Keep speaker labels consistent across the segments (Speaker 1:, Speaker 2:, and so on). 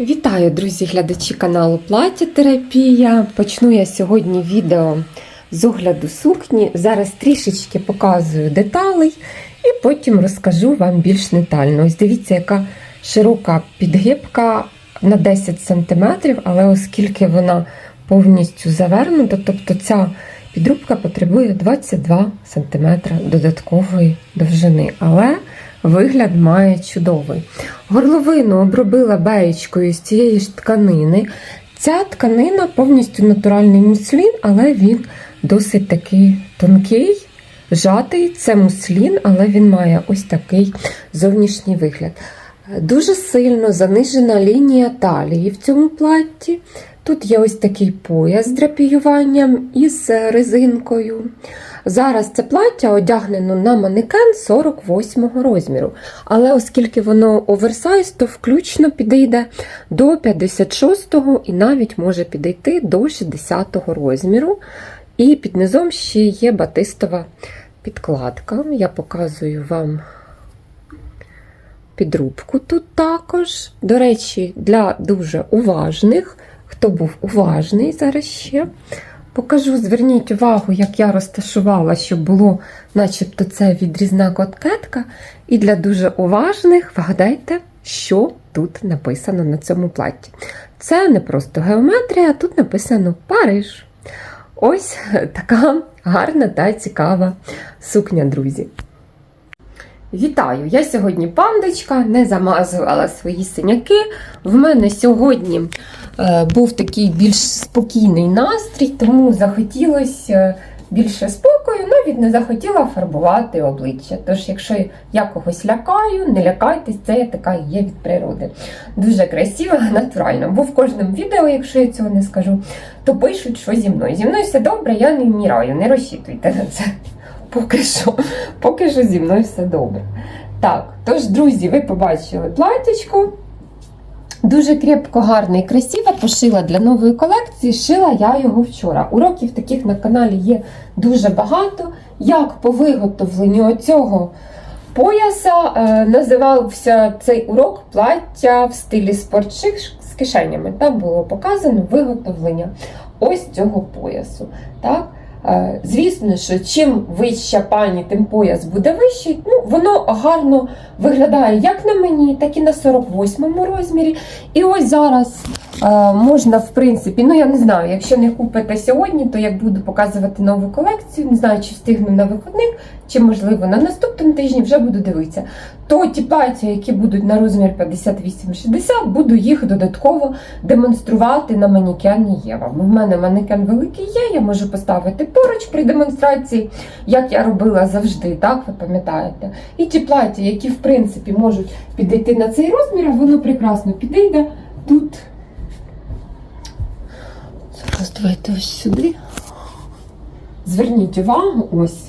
Speaker 1: Вітаю, друзі, глядачі каналу Плаття Терапія. Почну я сьогодні відео з огляду сукні. Зараз трішечки показую деталей і потім розкажу вам більш детально. Ось дивіться, яка широка підгибка на 10 см, але оскільки вона повністю завернута, тобто ця підрубка потребує 22 см додаткової довжини. Але вигляд має чудовий. Горловину обробила беєчкою з цієї ж тканини. Ця тканина повністю натуральний муслін, але він досить такий тонкий, жатий. Це муслін, але він має ось такий зовнішній вигляд. Дуже сильно занижена лінія талії в цьому платті. Тут є ось такий пояс з драпіюванням із резинкою. Зараз це плаття одягнено на манекен 48 розміру. Але оскільки воно оверсайз, то включно підійде до 56-го і навіть може підійти до 60-го розміру. І під низом ще є батистова підкладка. Я показую вам підрубку тут також. До речі, для дуже уважних, хто був уважний зараз ще. Покажу, зверніть увагу, як я розташувала, щоб було начебто це відрізна коткетка. І для дуже уважних, вгадайте, що тут написано на цьому платі. Це не просто геометрія, тут написано Париж. Ось така гарна та цікава сукня, друзі. Вітаю! Я сьогодні пандочка, не замазувала свої синяки. В мене сьогодні е, був такий більш спокійний настрій, тому захотілося більше спокою, навіть не захотіла фарбувати обличчя. Тож, якщо я когось лякаю, не лякайтесь, це я така є від природи. Дуже красиво, натурально. Бо в кожному відео, якщо я цього не скажу, то пишуть, що зі мною. Зі мною все добре, я не вміраю, не розчитуйте на це. Поки що, поки що зі мною все добре. Так, тож, друзі, ви побачили платічко. Дуже крепко, гарне і красиве. Пошила для нової колекції. Шила я його вчора. Уроків таких на каналі є дуже багато. Як по виготовленню цього пояса е, називався цей урок плаття в стилі спортшик з кишенями. Там було показано виготовлення ось цього поясу. Так? Е, Звісно, що чим вища пані, тим пояс буде вищий. Ну, воно гарно виглядає як на мені, так і на 48 розмірі. І ось зараз можна, в принципі, ну я не знаю, якщо не купите сьогодні, то як буду показувати нову колекцію, не знаю, чи встигну на виходних, чи можливо на наступному тижні вже буду дивитися. То ті плаття, які будуть на розмір 58-60, буду їх додатково демонструвати на манекені Єва. Бо в мене манекен великий є, я можу поставити поруч при демонстрації, як я робила завжди, так ви пам'ятаєте. І ті плаття, які в принципі можуть підійти на цей розмір, воно прекрасно підійде тут. Зараз давайте ось сюди. Зверніть увагу, ось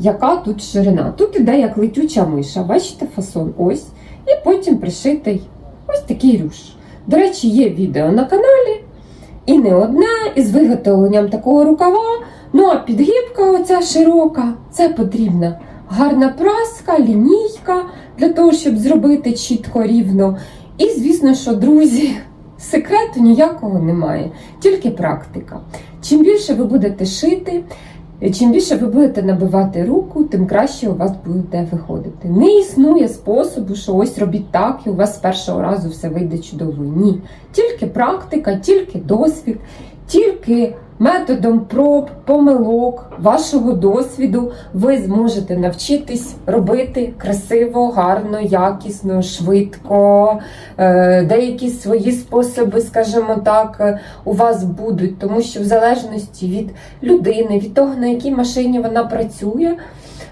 Speaker 1: яка тут ширина. Тут іде як летюча миша, бачите фасон ось. І потім пришитий ось такий рюш. До речі, є відео на каналі, і не одне, із виготовленням такого рукава. Ну, а підгибка оця широка, це потрібна гарна праска, лінійка для того, щоб зробити чітко рівно. І, звісно, що, друзі, секрету ніякого немає, тільки практика. Чим більше ви будете шити, чим більше ви будете набивати руку, тим краще у вас буде виходити. Не існує способу, що ось робіть так, і у вас з першого разу все вийде чудово. Ні. Тільки практика, тільки досвід, тільки методом проб, помилок, вашого досвіду ви зможете навчитись робити красиво, гарно, якісно, швидко. Е, Деякі свої способи, скажімо так, е, у вас будуть, тому що в залежності від людини, від того, на якій машині вона працює.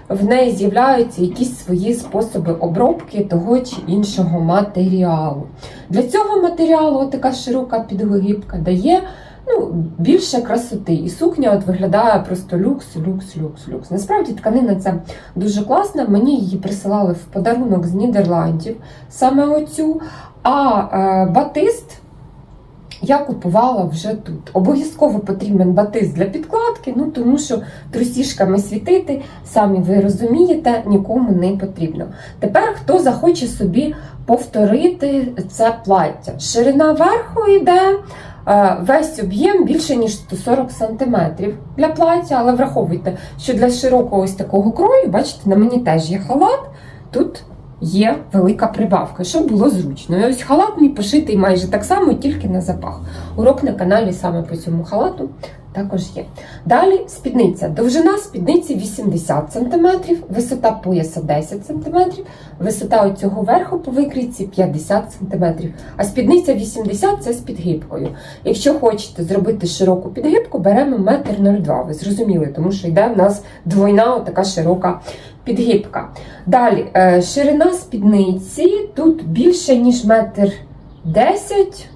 Speaker 1: В неї з'являються якісь свої способи обробки того чи іншого матеріалу. Для цього матеріалу така широка підгибка дає ну, більше красоти. І сукня от виглядає просто люкс, люкс, люкс, люкс. Насправді тканина ця дуже класна. Мені її присилали в подарунок з Нідерландів, саме оцю. А е, батист я купувала вже тут. Обов'язково потрібен батист для підкладки, ну тому що трусішками світити, самі ви розумієте, нікому не потрібно. Тепер хто захоче собі повторити це плаття. Ширина верху йде. Е, Весь об'єм більше ніж 140 см для плаття, але враховуйте, що для широкого ось такого крою, бачите, на мені теж є халат. Тут є велика прибавка, щоб було зручно. І ось халат мій пошитий майже так само, тільки на запах. Урок на каналі саме по цьому халату також є. Далі спідниця. Довжина спідниці 80 см, висота пояса 10 см, висота оцього верху по викрійці 50 см. А спідниця 80 це з підгибкою. Якщо хочете зробити широку підгибку, беремо 1,02 м. Ви зрозуміли, тому що йде в нас двойна така широка підгибка. Далі, е, ширина спідниці тут більше, ніж метр 10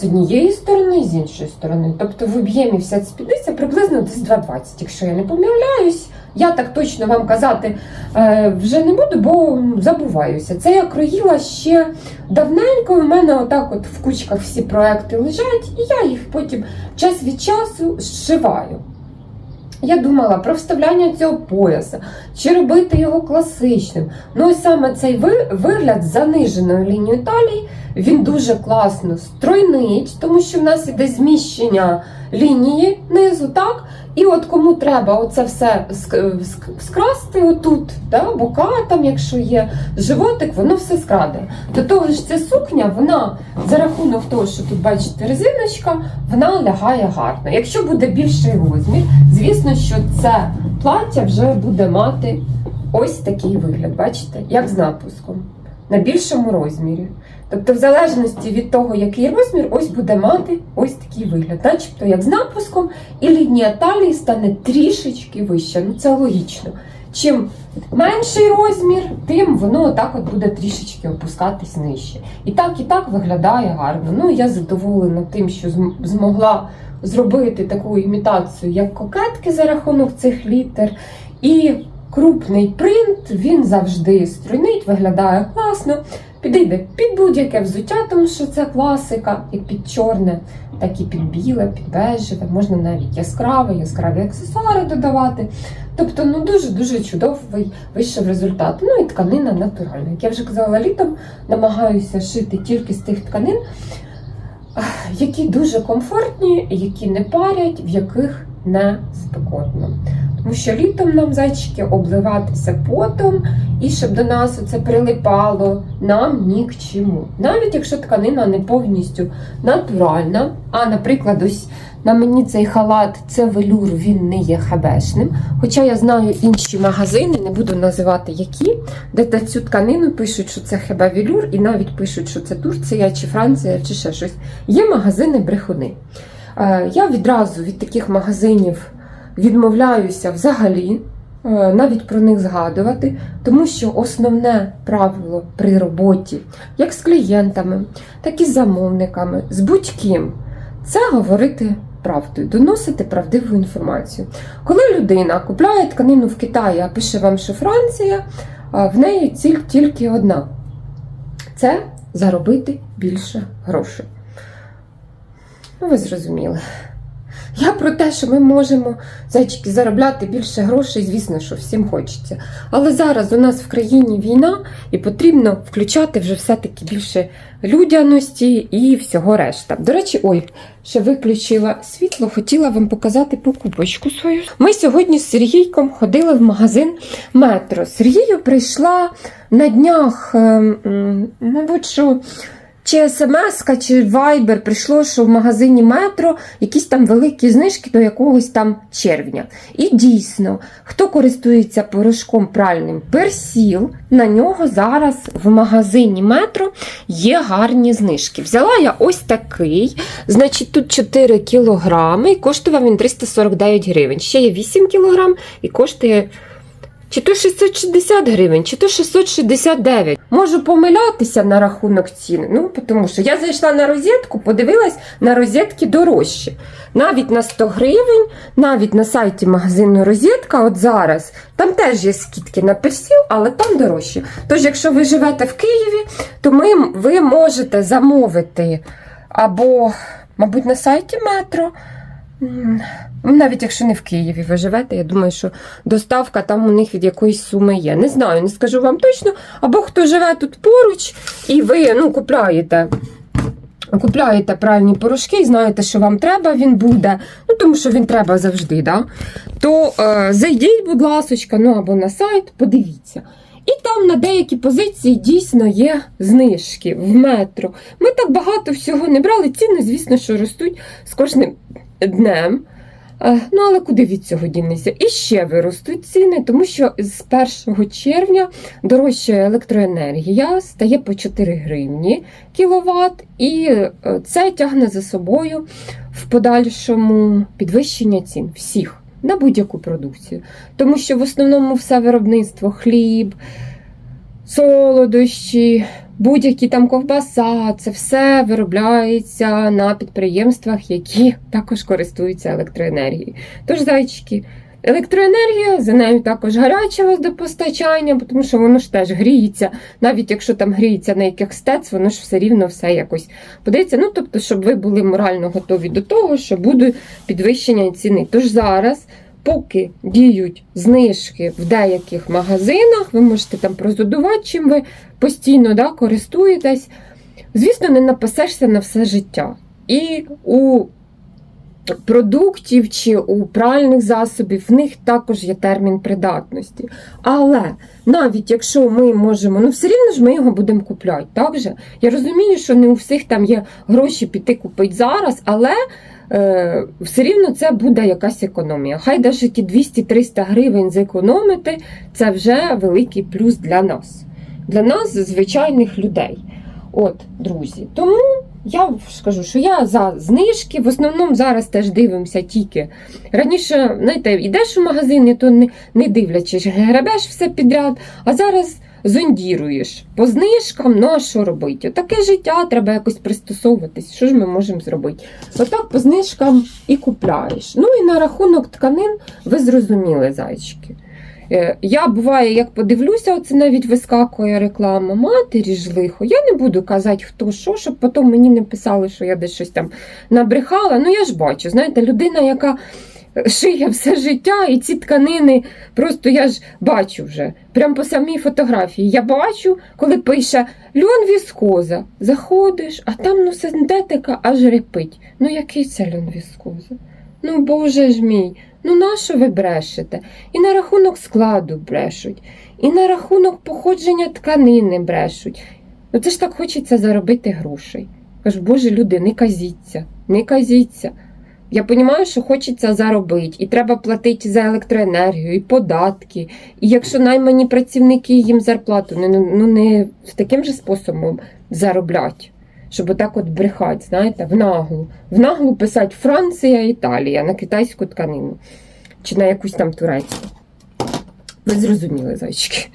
Speaker 1: з однієї сторони з іншої сторони. Тобто в об'ємі вся ця спідниця приблизно десь 2,20, якщо я не помиляюсь. Я так точно вам казати е, вже не буду, бо забуваюся. Це я кроїла ще давненько. У мене отак от в кучках всі проекти лежать, і я їх потім час від часу зшиваю. Я думала про вставляння цього пояса, чи робити його класичним. Ну і саме цей вигляд з заниженою лінією талії, він дуже класно стройнить, тому що в нас іде зміщення лінії низу, так? І от кому треба оце все ск- ск- скрасти отут, да? бока там, якщо є животик, воно все скраде. До того ж, ця сукня, вона за рахунок того, що тут бачите резиночка, вона лягає гарно. Якщо буде більший розмір, звісно, що це плаття вже буде мати ось такий вигляд, бачите, як з напуском, на більшому розмірі. Тобто, в залежності від того, який розмір, ось буде мати ось такий вигляд, начебто як з напуском, і лінія талії стане трішечки вища. Ну це логічно. Чим менший розмір, тим воно отак от буде трішечки опускатись нижче. І так, і так виглядає гарно. Ну я задоволена тим, що змогла зробити таку імітацію, як кокетки за рахунок цих літер. І крупний принт він завжди стройнить, виглядає класно. Підійде під будь-яке взуття, тому що це класика, як під чорне, так і під біле, під бежеве, можна навіть яскраве, яскраві аксесуари додавати. Тобто, ну дуже-дуже чудовий вийшов результат. Ну і тканина натуральна. Як я вже казала, літом намагаюся шити тільки з тих тканин, які дуже комфортні, які не парять, в яких не спекотно. Тому що літом нам зайчики обливатися потом, і щоб до нас це прилипало, нам ні к чому. Навіть якщо тканина не повністю натуральна, а, наприклад, ось на мені цей халат, це велюр, він не є хабешним. Хоча я знаю інші магазини, не буду називати які, де цю тканину пишуть, що це хебе велюр, і навіть пишуть, що це Турція чи Франція, чи ще щось. Є магазини брехуни. Е, Я відразу від таких магазинів відмовляюся взагалі, е, навіть про них згадувати, тому що основне правило при роботі, як з клієнтами, так і з замовниками, з будь-ким, це говорити правдою, доносити правдиву інформацію. Коли людина купляє тканину в Китаї, а пише вам, що Франція, в неї ціль тільки одна: це заробити більше грошей. Ну, ви зрозуміли. Я про те, що ми можемо зайчики заробляти більше грошей, звісно, що всім хочеться. Але зараз у нас в країні війна, і потрібно включати вже все-таки більше людяності і всього решта. До речі, ой, ще виключила світло, хотіла вам показати покупочку свою. Ми сьогодні з Сергійком ходили в магазин Метро. Сергію прийшла на днях, ем, мабуть, що. Чи смс чи Viber прийшло, що в магазині Метро якісь там великі знижки до якогось там червня. І дійсно, хто користується порошком пральним персіл, на нього зараз в магазині Метро є гарні знижки. Взяла я ось такий, значить тут 4 кілограми, і коштував він 349 гривень. Ще є 8 кілограм і коштує. Чи то 660 гривень, чи то 669. Можу помилятися на рахунок ціни. Ну, тому що я зайшла на розетку, подивилась на розетки дорожчі. Навіть на 100 гривень, навіть на сайті магазину Розетка, от зараз, там теж є скидки на персіл, але там дорожче. Тож, якщо ви живете в Києві, то ми, ви можете замовити або, мабуть, на сайті метро. М, Навіть якщо не в Києві ви живете, я думаю, що доставка там у них від якоїсь суми є. Не знаю, не скажу вам точно. Або хто живе тут поруч, і ви ну, купляєте. Купляєте правильні порошки і знаєте, що вам треба, він буде, ну тому що він треба завжди, да? то е, зайдіть, будь ласка, ну або на сайт, подивіться. І там на деякі позиції дійсно є знижки в метро. Ми так багато всього не брали. Ціни, звісно, що ростуть з кожним днем. Е, Ну, але куди від цього дінеться? І ще виростуть ціни, тому що з 1 червня дорожча електроенергія стає по 4 гривні кіловат, і е, це тягне за собою в подальшому підвищення цін всіх на будь-яку продукцію. Тому що в основному все виробництво хліб, солодощі, будь-які там ковбаса, це все виробляється на підприємствах, які також користуються електроенергією. Тож, зайчики, електроенергія, за нею також гаряче водопостачання, тому що воно ж теж гріється, навіть якщо там гріється на якихось стец, воно ж все рівно все якось подається. Ну, тобто, щоб ви були морально готові до того, що буде підвищення ціни. Тож зараз. Поки діють знижки в деяких магазинах, ви можете там прозудувати, чим ви постійно да, користуєтесь. Звісно, не напасешся на все життя. І у продуктів чи у пральних засобів в них також є термін придатності. Але навіть якщо ми можемо, ну все рівно ж ми його будемо купляти. Так же? Я розумію, що не у всіх там є гроші піти купити зараз, але все рівно це буде якась економія. Хай навіть ті 200-300 гривень зекономити, це вже великий плюс для нас, для нас, звичайних людей. От, друзі. Тому я скажу, що я за знижки. В основному зараз теж дивимося тільки. Раніше, знаєте, йдеш у магазин, і то не, не дивлячись, гребеш все підряд, а зараз зондіруєш по знижкам, ну а що робити? Таке життя, треба якось пристосовуватись. Що ж ми можемо зробити? Отак по знижкам і купляєш. Ну і на рахунок тканин ви зрозуміли, зайчики. Е, Я буває, як подивлюся, оце навіть вискакує реклама матері ж лихо. Я не буду казати, хто що, щоб потім мені не писали, що я десь щось там набрехала. Ну я ж бачу, знаєте, людина, яка шиє все життя, і ці тканини, просто я ж бачу вже, прям по самій фотографії. Я бачу, коли пише льон віскоза. Заходиш, а там ну синтетика аж репить. Ну який це льон віскоза? Ну, боже ж мій. Ну, нащо ви брешете? І на рахунок складу брешуть, і на рахунок походження тканини брешуть. Ну це ж так хочеться заробити грошей. Кажу, боже, люди, не казіться, не казіться. Я розумію, що хочеться заробити, і треба платити за електроенергію, і податки. І якщо наймані працівники їм зарплату, ну, ну не з таким же способом зароблять щоб отак от брехати, знаєте, в наглу. В наглу писати Франція, Італія на китайську тканину. Чи на якусь там турецьку. Ви зрозуміли, зайчики.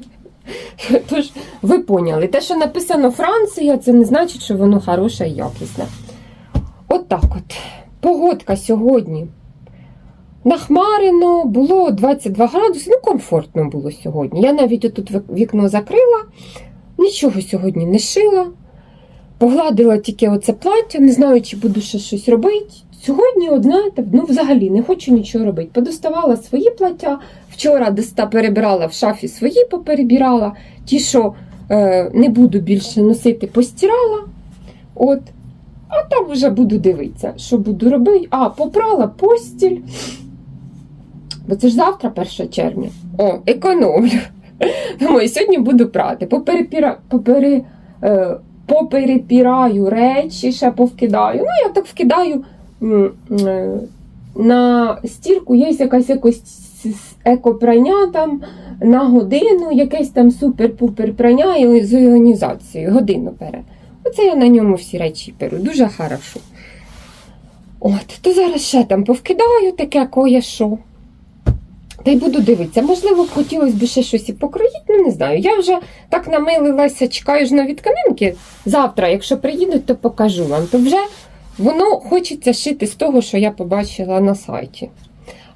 Speaker 1: Тож, ви поняли, те, що написано Франція, це не значить, що воно хороше і якісне. От так от. Погодка сьогодні. Нахмарено, було 22 градуси, ну комфортно було сьогодні. Я навіть отут вікно закрила, нічого сьогодні не шила. Погладила тільки оце плаття, не знаю, чи буду ще щось робити. Сьогодні, знаєте, ну взагалі не хочу нічого робити. Подоставала свої плаття. Вчора доста перебирала в шафі свої, поперебирала. Ті, що е, не буду більше носити, постирала. От. А там вже буду дивитися, що буду робити. А, попрала постіль. Бо це ж завтра 1 червня. О, економлю. Думаю, сьогодні буду прати. Поперепіра... Попери... Е, поперепіраю речі, ще повкидаю. Ну, я так вкидаю е, на стірку, є якась екопрання там на годину, якесь там супер-пупер прання з іонізацією. Годину бере. Оце я на ньому всі речі беру. Дуже хорошо. От, то зараз ще там повкидаю таке кое-що. Та й буду дивитися. Можливо, хотілося б ще щось і покроїти, ну не знаю. Я вже так намилилася, чекаю ж нові тканинки. Завтра, якщо приїдуть, то покажу вам. То вже воно хочеться шити з того, що я побачила на сайті.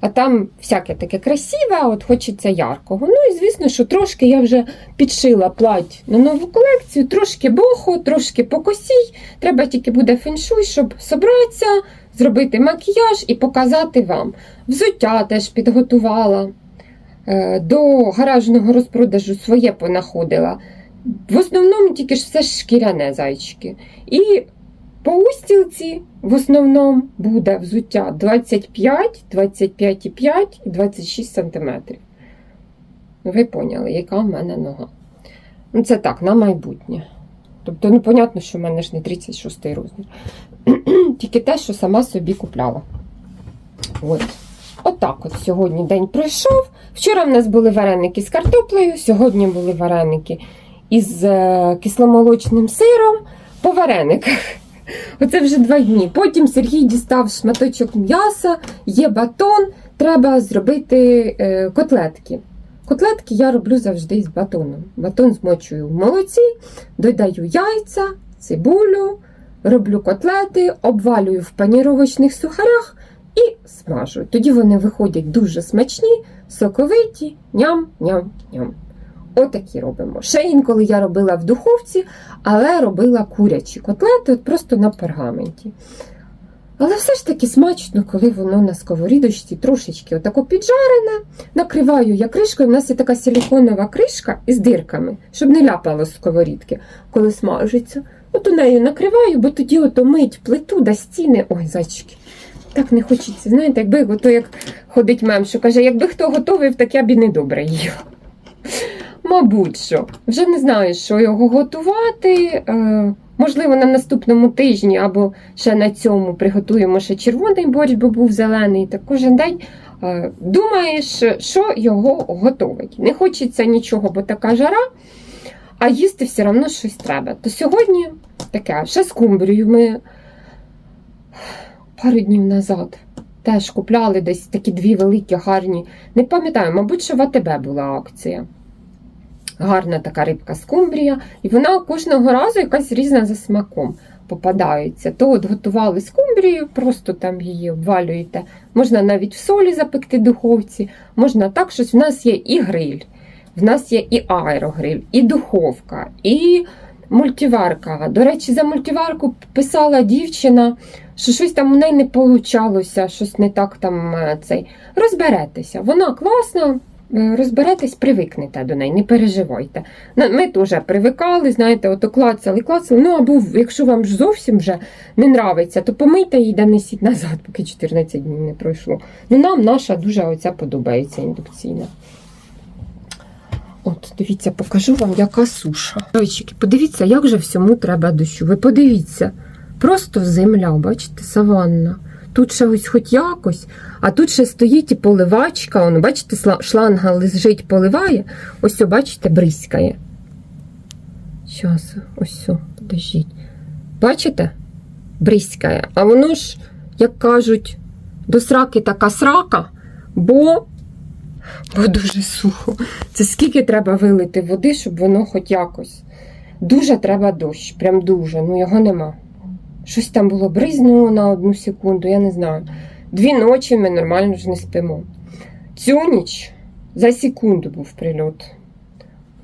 Speaker 1: А там всяке таке красиве, от хочеться яркого. Ну і звісно, що трошки я вже підшила плать на нову колекцію, трошки боху, трошки покосій. Треба тільки буде феншуй, щоб собратися, зробити макіяж і показати вам. Взуття теж підготувала. Е, До гаражного розпродажу своє понаходила. В основному тільки ж все шкіряне зайчики. І по устілці в основному буде взуття 25, 25,5 і 26 см. Ви поняли, яка в мене нога. Ну, це так, на майбутнє. Тобто, ну, понятно, що в мене ж не 36 розмір. Тільки те, що сама собі купляла. От. Отак от сьогодні день пройшов. Вчора в нас були вареники з картоплею, сьогодні були вареники із е, кисломолочним сиром по варениках. Оце вже два дні. Потім Сергій дістав шматочок м'яса, є батон, треба зробити е, котлетки. Котлетки я роблю завжди з батоном. Батон змочую в молоці, додаю яйця, цибулю, роблю котлети, обвалюю в паніровочних сухарях і смажу. Тоді вони виходять дуже смачні, соковиті, ням-ням-ням. Отакі робимо. Ще інколи я робила в духовці, але робила курячі котлети от просто на пергаменті. Але все ж таки смачно, коли воно на сковорідочці трошечки отако піджарене. Накриваю я кришкою. У нас є така силіконова кришка із дирками, щоб не ляпало з сковорідки, коли смажиться. От у нею накриваю, бо тоді ото мить плиту до стіни. Ой, зайчики. Так не хочеться. Знаєте, якби ото як ходить мем, що каже, якби хто готовив, так я б і не добре їв. Мабуть, що. Вже не знаю, що його готувати. Е, можливо, на наступному тижні або ще на цьому приготуємо ще червоний борщ, бо був зелений. Так кожен день е, думаєш, що його готовить. Не хочеться нічого, бо така жара, а їсти все одно щось треба. То сьогодні таке, ще скумбрію ми пару днів назад. Теж купляли десь такі дві великі гарні. Не пам'ятаю, мабуть, що в АТБ була акція гарна така рибка скумбрія, і вона кожного разу якась різна за смаком попадається. То от готували скумбрію, просто там її обвалюєте. Можна навіть в солі запекти духовці, можна так щось. В нас є і гриль, в нас є і аерогриль, і духовка, і мультиварка. До речі, за мультиварку писала дівчина, що щось там у неї не получалося, щось не так там е, цей. Розберетеся. Вона класна. Е, Розберетесь, привикнете до неї, не переживайте. Ми теж привикали, знаєте, ото клацали, клацали. Ну або якщо вам ж зовсім вже не нравиться, то помийте її да несіть назад, поки 14 днів не пройшло. Ну нам наша дуже оця подобається індукційна. От, дивіться, покажу вам, яка суша. Зайчики, подивіться, як же всьому треба дощу. Ви подивіться, просто земля, бачите, саванна. Тут ще ось хоч якось, а тут ще стоїть і поливачка. Он, бачите, шланга лежить, поливає. Ось, о, бачите, бризкає. Щас, ось, о, подождіть. Бачите? Бризкає. А воно ж, як кажуть, до сраки така срака, бо, бо дуже сухо. Це скільки треба вилити води, щоб воно хоч якось. Дуже треба дощ, прям дуже, ну його нема. Щось там було бризнуло на одну секунду, я не знаю. Дві ночі ми нормально ж не спимо. Цю ніч за секунду був прильот.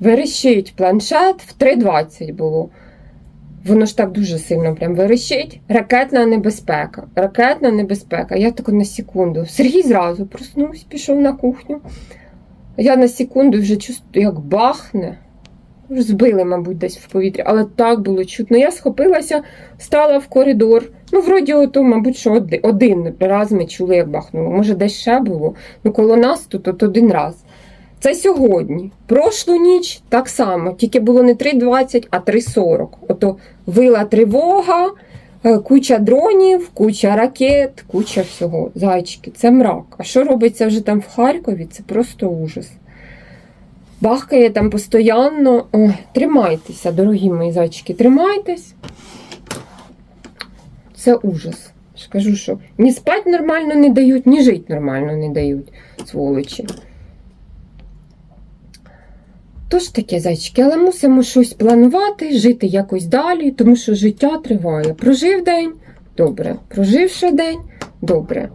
Speaker 1: Верещить планшет в 3.20 було. Воно ж так дуже сильно прям верещить. Ракетна небезпека. Ракетна небезпека. Я тако на секунду. Сергій зразу проснувся, пішов на кухню. Я на секунду вже чувствую, як бахне. Збили, мабуть, десь в повітрі, але так було чутно. Я схопилася, стала в коридор. Ну, вроді, ото, мабуть, що оди- один раз ми чули, як бахнуло. Може, десь ще було. Ну, коло нас тут от один раз. Це сьогодні. Прошлу ніч так само, тільки було не 3.20, а 3.40. Ото вила тривога, е, куча дронів, куча ракет, куча всього. Зайчики, це мрак. А що робиться вже там в Харкові? Це просто ужас. Бахкає там постійно. Ой, тримайтеся, дорогі мої зайчики, тримайтесь. Це ужас. Я ж кажу, що ні спати нормально не дають, ні жити нормально не дають, сволочі. Тож таке, зайчики, але мусимо щось планувати, жити якось далі, тому що життя триває. Прожив день добре. Прожив ще день добре.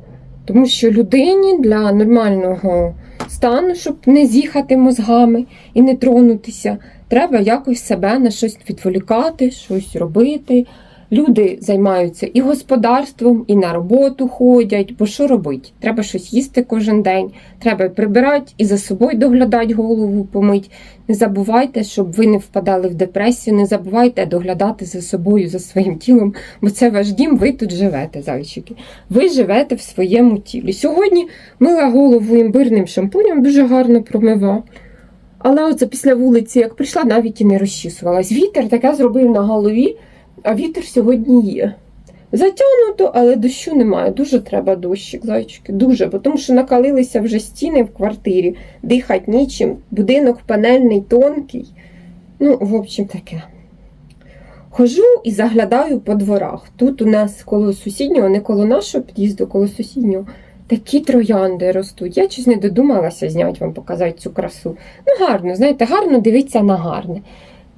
Speaker 1: Тому що людині для нормального стану, щоб не з'їхати мозгами і не тронутися, треба якось себе на щось відволікати, щось робити. Люди займаються і господарством, і на роботу ходять, бо що робить? Треба щось їсти кожен день, треба прибирати і за собою доглядати голову, помить. Не забувайте, щоб ви не впадали в депресію, не забувайте доглядати за собою, за своїм тілом, бо це ваш дім, ви тут живете, зайчики. Ви живете в своєму тілі. Сьогодні мила голову імбирним шампунем, дуже гарно промива. Але оце після вулиці, як прийшла, навіть і не розчісувалась. Вітер таке зробив на голові, а вітер сьогодні є. Затягнуто, але дощу немає. Дуже треба дощик, зайчики. Дуже, бо тому що накалилися вже стіни в квартирі, дихати нічим. Будинок панельний, тонкий. Ну, в общем, таке. Хожу і заглядаю по дворах. Тут у нас коло сусіднього, не коло нашого під'їзду, коло сусіднього, такі троянди ростуть. Я щось не додумалася зняти вам показати цю красу. Ну, гарно, знаєте, гарно дивиться на гарне.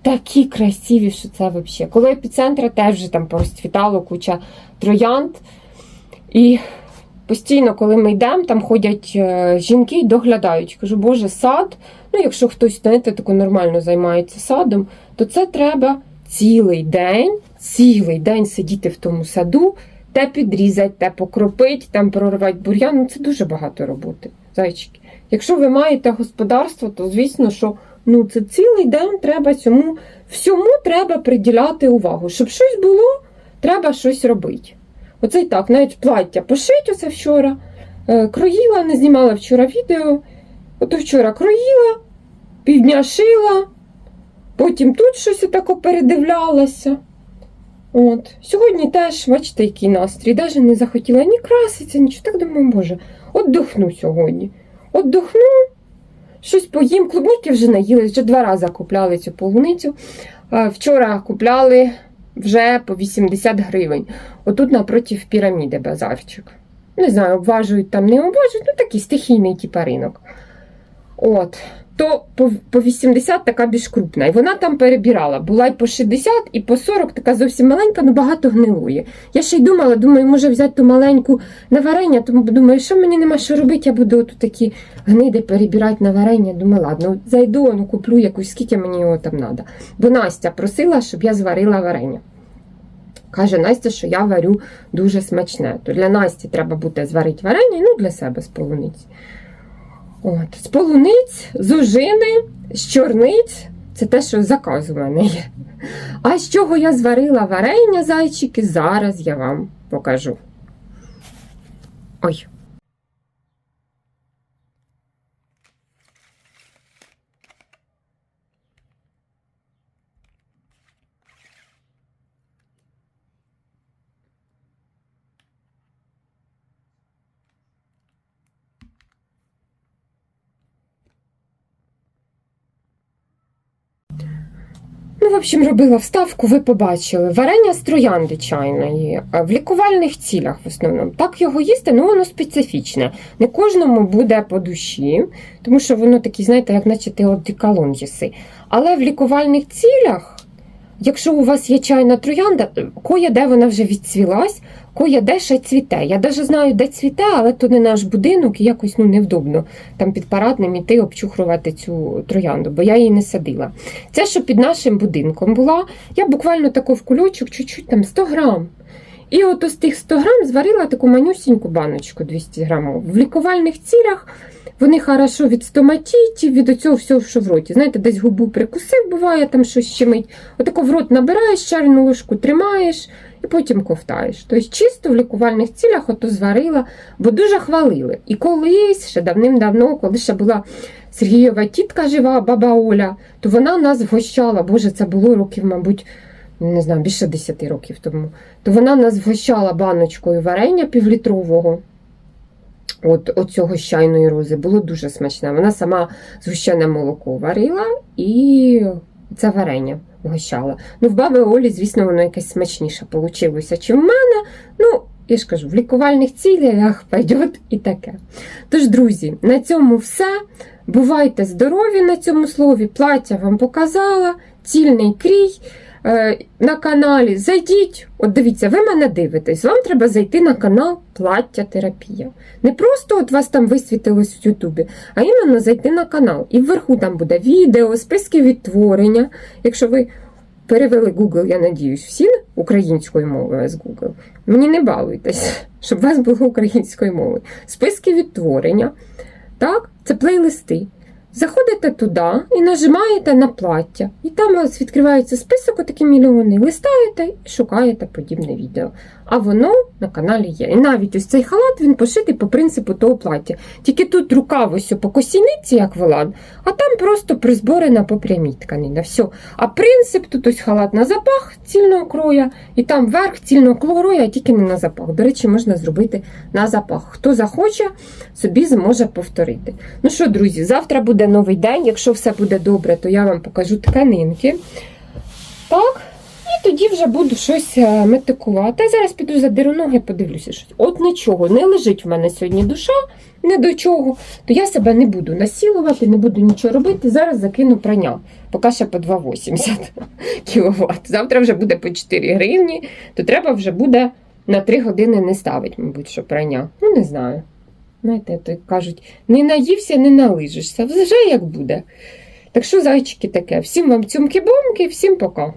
Speaker 1: Такі красиві, що це взагалі. Коли епіцентра теж вже там порозцвітало куча троянд. І постійно, коли ми йдемо, там ходять е, жінки і доглядають. Кажу, Боже, сад. Ну, якщо хтось знаєте, тако нормально займається садом, то це треба цілий день, цілий день сидіти в тому саду, те підрізати, те покропити, там прорвати бур'ян. Ну, це дуже багато роботи, зайчики. Якщо ви маєте господарство, то звісно, що ну, це цілий день треба цьому, всьому треба приділяти увагу. Щоб щось було, треба щось робити. Оце і так, навіть плаття пошить оце вчора. Е, Кроїла, не знімала вчора відео. Ото вчора кроїла, півдня шила, потім тут щось отако передивлялася. От. Сьогодні теж, бачите, який настрій. Навіть не захотіла ні краситися, нічого. Так думаю, боже, отдохну сьогодні. Отдохну, щось поїм. Клубніки вже наїлись, вже два рази купляли цю полуницю. Е, Вчора купляли вже по 80 гривень. Отут напроти піраміди базарчик. Не знаю, обважують там, не обважують, ну такий стихійний типа ринок. От. То по, по 80 така більш крупна. І вона там перебирала. Була і по 60, і по 40, така зовсім маленька, ну багато гнилує. Я ще й думала, думаю, може взяти ту маленьку на варення, тому думаю, що мені нема що робити, я буду тут такі гниди перебирати на варення. Думаю, ладно, зайду, ну куплю якусь, скільки мені його там треба. Бо Настя просила, щоб я зварила варення. Каже Настя, що я варю дуже смачне. То для Насті треба буде зварити варення, ну для себе з полуниці. От, з полуниць, з з чорниць. Це те, що заказ є. А з чого я зварила варення, зайчики, зараз я вам покажу. Ой. Ну, в общем, робила вставку, ви побачили. Варення з троянди чайної, е, в лікувальних цілях в основному. Так його їсти, ну воно специфічне. Не кожному буде по душі, тому що воно таке, знаєте, як наче ти одеколон їси. Але в лікувальних цілях, якщо у вас є чайна троянда, коя де вона вже відцвілась, коя де ще цвіте. Я навіть знаю, де цвіте, але то не наш будинок і якось ну, невдобно там під парадним іти обчухрувати цю троянду, бо я її не садила. Це, що під нашим будинком була, я буквально тако в кульочок, чуть-чуть там 100 грам. І от з тих 100 грам зварила таку манюсіньку баночку 200 грамів. В лікувальних цілях вони хорошо від стоматітів, від оцього всього, що в роті. Знаєте, десь губу прикусив, буває, там щось щемить. Отако в рот набираєш чайну ложку, тримаєш і потім ковтаєш. Тобто чисто в лікувальних цілях ото зварила, бо дуже хвалили. І колись, ще давним-давно, коли ще була Сергієва тітка жива, баба Оля, то вона нас вгощала. Боже, це було років, мабуть, не знаю, більше 10 років тому. То вона нас вгощала баночкою варення півлітрового. От, от цього з чайної рози було дуже смачне. Вона сама згущене молоко варила і це варення вгощала. Ну, в баби Олі, звісно, воно якесь смачніше вийшло, чим в мене. Ну, я ж кажу, в лікувальних цілях пойдет і таке. Тож, друзі, на цьому все. Бувайте здорові на цьому слові. Плаття вам показала, цільний крій. Е, на каналі, зайдіть. От дивіться, ви мене дивитесь, вам треба зайти на канал Плаття Терапія. Не просто от вас там висвітилось в Ютубі, а іменно зайти на канал. І вверху там буде відео, списки відтворення. Якщо ви перевели Google, я надіюсь, всі українською мовою з Google. Мені не балуйтесь, щоб у вас було українською мовою. Списки відтворення. Так, це плейлисти. Заходите туди і нажимаєте на плаття. І там у вас відкривається список отакі мільйони. Листаєте і шукаєте подібне відео. А воно на каналі є. І навіть ось цей халат він пошитий по принципу того плаття. Тільки тут рукав ось по косіниці, як волан, а там просто призборена по прямій тканина. Все. А принцип тут ось халат на запах цільного кроя, і там верх цільного кроя, а тільки не на запах. До речі, можна зробити на запах. Хто захоче, собі зможе повторити. Ну що, друзі, завтра буде новий день. Якщо все буде добре, то я вам покажу тканинки. Так. Тоді вже буду щось е, метикувати. А зараз піду задеру ноги, подивлюся щось. От нічого, не лежить в мене сьогодні душа, не до чого. То я себе не буду насілувати, не буду нічого робити. Зараз закину прання. Поки ще по 2,80 кВт. Завтра вже буде по 4 гривні, то треба вже буде на 3 години не ставити, мабуть, що прання. Ну, не знаю. Знаєте, то кажуть, не наївся, не налижишся. Вже як буде. Так що, зайчики, таке. Всім вам цюмки-бомки, всім пока.